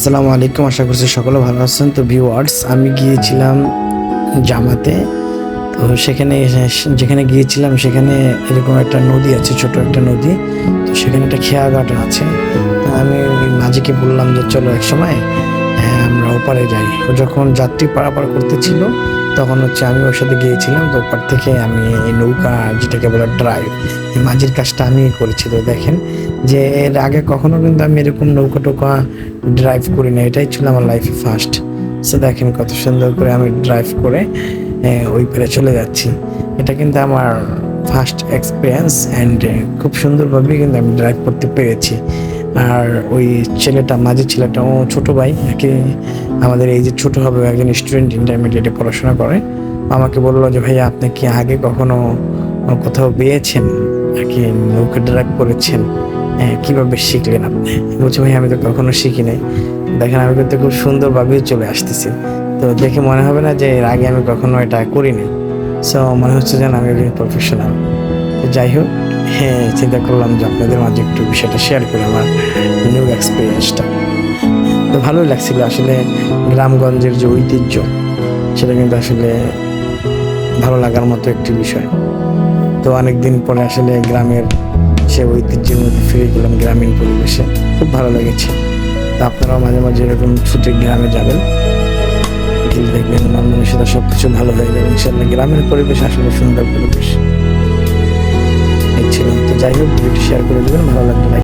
আসসালামু আলাইকুম, আশা করছি সকলে ভালো আছেন। তো ভিউয়ার্স আমি গিয়েছিলাম জামাতে। তো সেখানে যেখানে গিয়েছিলাম, সেখানে এরকম একটা নদী আছে, ছোট একটা নদী। তো সেখানে একটা খেয়াঘাট আছে। আমি মাঝিকে বললাম যে, চলো এক সময় হ্যাঁ আমরা ওপারে যাই। ও যখন যাত্রী পারাপার করতেছিল তখন হচ্ছে আমি ওর সাথে গিয়েছিলাম, তো ওপার থেকে আমি এই নৌকা যেটাকে বলে ড্রাইভ এই মাঝির কাজটা আমি করেছি। তো দেখেন যে এর আগে কখনো কিন্তু আমি এরকম নৌকা টোকা ড্রাইভ করি না এটাই ছিল আমার লাইফে ফার্স্ট সো দেখেন কত সুন্দর করে আমি ড্রাইভ করে ওই পারে চলে যাচ্ছি। এটা কিন্তু আমার ফার্স্ট এক্সপিরিয়েন্স অ্যান্ড খুব সুন্দরভাবে কিন্তু আমি ড্রাইভ করতে পেরেছি। আর ওই ছেলেটা মাঝি ছেলেটা ও ছোট ভাই নাকি আমাদের এই যে ছোটো হবে একজন স্টুডেন্ট ইন্টারমিডিয়েটে পড়াশোনা করে। আমাকে বলল যে ভাইয়া আপনি কি আগে কখনো কোথাও পেয়েছেন? নাকি নৌকা ড্রাইভ করেছেন? হ্যাঁ, কীভাবে শিখলেন আপনি? বলছি ভাই আমি তো কখনো শিখি নাই। দেখেন আমি কিন্তু খুব সুন্দরভাবে চলে আসতেছি। তো দেখে মনে হবে না যে এর আগে আমি কখনো এটা করিনি। সো মনে হচ্ছে যেন আমি একজন প্রফেশনাল যাই হোক চিন্তা করলাম যে আপনাদের মাঝে একটু বিষয়টা শেয়ার করি আমার নিউ এক্সপিরিয়েন্সটা তো ভালোই লাগছিল আসলে গ্রামগঞ্জের যে ঐতিহ্য, সেটা কিন্তু আসলে ভালো লাগার মতো একটি বিষয়। তো অনেকদিন পরে আসলে গ্রামের সে ঐতিহ্যের মধ্যে ফিরে গেলাম গ্রামীণ পরিবেশে। খুব ভালো লেগেছে। তো আপনারাও মাঝে মাঝে এরকম ছুটে গ্রামে যাবেন। দেখবেন মন মানুষেরা সব কিছু ভালো হয়ে যাবে। ইনশাল্লাহ গ্রামের পরিবেশ আসলে সুন্দর পরিবেশ। যাই হোক ভিডিওটি শেয়ার করে দেবেন ভালো লাগবে